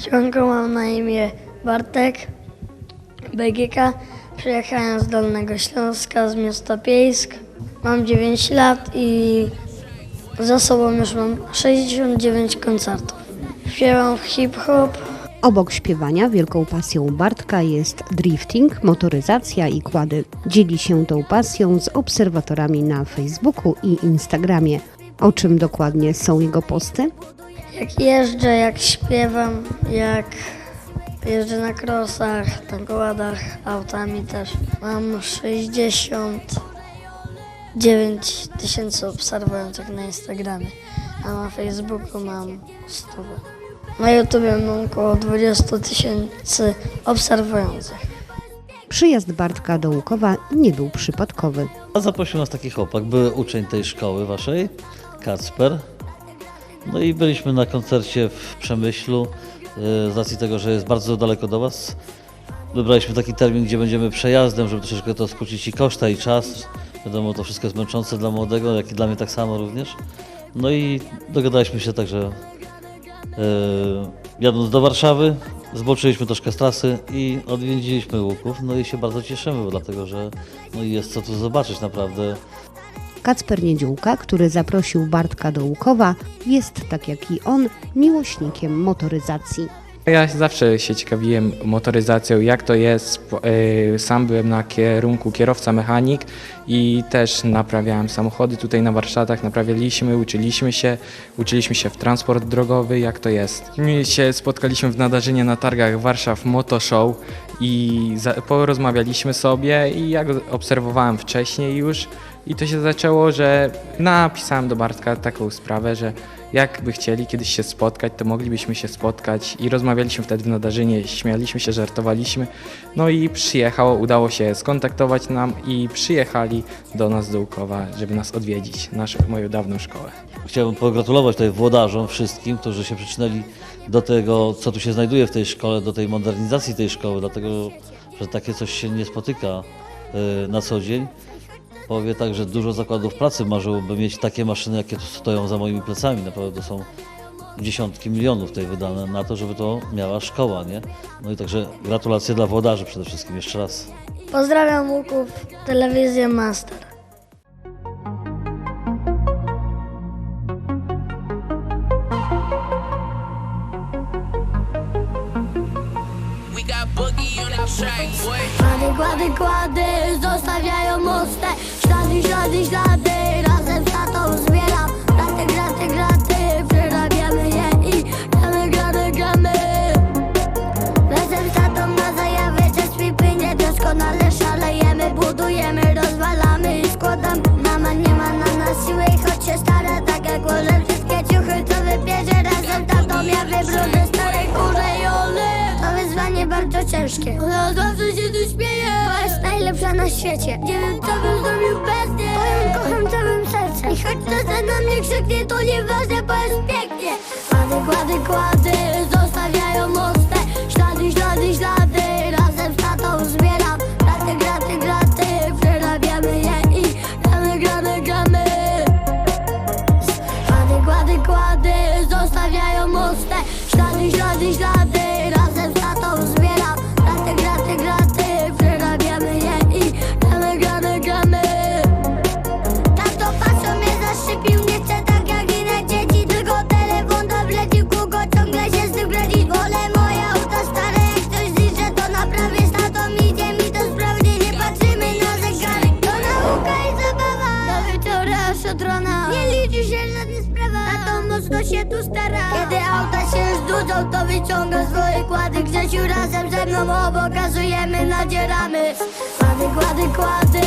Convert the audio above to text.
Siemanko, mam na imię Bartek BGK. Przyjechałem z Dolnego Śląska, z miasta Piejsk. Mam 9 lat i za sobą już mam 69 koncertów. Śpiewam hip-hop, Obok śpiewania wielką pasją Bartka jest drifting, motoryzacja i kłady. Dzieli się tą pasją z obserwatorami na Facebooku i Instagramie. O czym dokładnie są jego posty? Jak jeżdżę, jak śpiewam, jak jeżdżę na krosach, na koładach, autami też. Mam 69 tysięcy obserwujących na Instagramie, a na Facebooku mam 100. Na YouTubie mam około 20 tysięcy obserwujących. Przyjazd Bartka do Łukowa nie był przypadkowy. A zaprosił nas taki chłopak, były uczeń tej szkoły waszej, Kacper. No i byliśmy na koncercie w Przemyślu, e, z racji tego, że jest bardzo daleko do was. Wybraliśmy taki termin, gdzie będziemy przejazdem, żeby troszeczkę to skrócić i koszta i czas. Wiadomo, to wszystko jest męczące dla młodego, jak i dla mnie tak samo również. No i dogadaliśmy się tak, że e, jadąc do Warszawy, zboczyliśmy troszkę z trasy i odwiedziliśmy Łuków. No i się bardzo cieszymy, dlatego że no jest co tu zobaczyć naprawdę. Kacper Niedziółka, który zaprosił Bartka do Łukowa, jest, tak jak i on, miłośnikiem motoryzacji. Ja zawsze się ciekawiłem motoryzacją, jak to jest. E, Sam byłem na kierunku kierowca mechanik i też naprawiałem samochody tutaj na warsztatach, naprawialiśmy, uczyliśmy się, uczyliśmy się w transport drogowy, jak to jest. My się spotkaliśmy w Nadarzynie na targach Warszaw Moto Show i porozmawialiśmy sobie i jak obserwowałem wcześniej już i to się zaczęło, że napisałem do Bartka taką sprawę, że jakby chcieli kiedyś się spotkać, to moglibyśmy się spotkać i rozmawialiśmy wtedy w Nadarzynie, śmialiśmy się, żartowaliśmy. No i przyjechało, udało się skontaktować nam i przyjechali do nas do Łukowa, żeby nas odwiedzić, naszą, moją dawną szkołę. Chciałbym pogratulować tutaj włodarzom wszystkim, którzy się przyczynęli do tego, co tu się znajduje w tej szkole, do tej modernizacji tej szkoły, dlatego że takie coś się nie spotyka y, na co dzień. Powie tak, że dużo zakładów pracy marzyłoby mieć takie maszyny, jakie tu stoją za moimi plecami. Naprawdę to są dziesiątki milionów tutaj wydane na to, żeby to miała szkoła, nie? No i także gratulacje dla włodarzy przede wszystkim jeszcze raz. Pozdrawiam Łuków, telewizję Master. We got boogie on the track, boy. Tak jak łożę wszystkie ciuchy, co wybierze Razem tatą. Ja wybrudzę stare kurejony To wyzwanie bardzo ciężkie. Ona zawsze się tu śmieje. Bo jest najlepsza na świecie. Nie wiem co bym zrobił bez niej. Bo ją kocham całym sercem. I choć czasem na mnie krzyknie To nieważne, bo jest pięknie. Kłady, kłady, kłady Zostawiają mosty. Ślady, ślady, ślady Razem z tatą zbieram. Graty, graty, graty Przerabiamy je i gramy, gramy, gramy Zostawiają mosty. Ślady, ślady, ślady Razem z tatą zbieram. Graty, graty, graty Przerabiamy je i gramy, gramy, gramy. Tato patrzą mnie zaszczypił Nie chcę tak jak inne dzieci. Tylko telefon tablecił Kugo ciągle się z tym kręcić Wolę moje auta stare Jak ktoś zliczę to naprawię. Z tatą idzie mi to sprawnie Nie patrzymy na zegary To nauka i zabawa. Do wieczora aż od rana. Nie liczy się żadna sprawa Mocno się tu stara. Kiedy auta się już dudzą To wyciąga swoje kłady. Grzesiu razem ze mną obok Gazujemy, nadzieramy Kłady, kłady, kłady